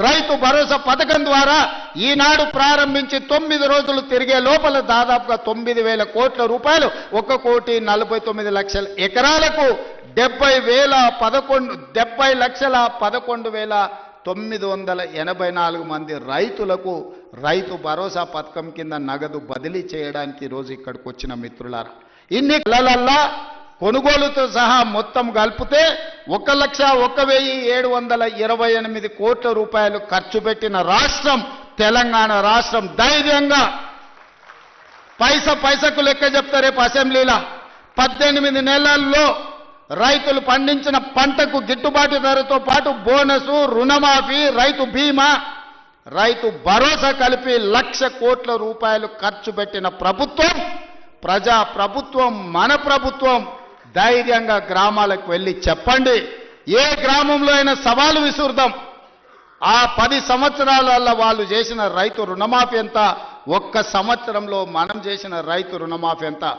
రైతు భరోసా పథకం ద్వారా ఈనాడు ప్రారంభించి తొమ్మిది రోజులు తిరిగే లోపల దాదాపుగా తొమ్మిది వేల కోట్ల రూపాయలు ఒక కోటి నలభై తొమ్మిది లక్షల ఎకరాలకు డెబ్బై వేల పదకొండు డెబ్బై లక్షల పదకొండు వేల తొమ్మిది వందల ఎనభై నాలుగు మంది రైతులకు రైతు భరోసా పథకం కింద నగదు బదిలీ చేయడానికి ఈరోజు ఇక్కడికి వచ్చిన మిత్రులారా. ఇన్ని కళలల్లా కొనుగోలుతో సహా మొత్తం కలిపితే ఒక లక్ష ఒక వెయ్యి ఏడు వందల ఇరవై ఎనిమిది కోట్ల రూపాయలు ఖర్చు పెట్టిన రాష్ట్రం తెలంగాణ రాష్ట్రం ధైర్యంగా. పైస పైసకు లెక్క చెప్తా రేపు అసెంబ్లీలో. పద్దెనిమిది నెలల్లో రైతులు పండించిన పంటకు గిట్టుబాటు ధరతో పాటు బోనసు రుణమాఫీ రైతు బీమా రైతు భరోసా కలిపి లక్ష కోట్ల రూపాయలు ఖర్చు పెట్టిన ప్రభుత్వం ప్రజా ప్రభుత్వం మన ప్రభుత్వం ధైర్యంగా గ్రామాలకు వెళ్ళి చెప్పండి. ఏ గ్రామంలో అయినా సవాలు విసురుదాం. ఆ పది సంవత్సరాలలో వాళ్ళు చేసిన రైతు రుణమాఫీ ఎంత? ఒక్క సంవత్సరంలో మనం చేసిన రైతు రుణమాఫీ ఎంత?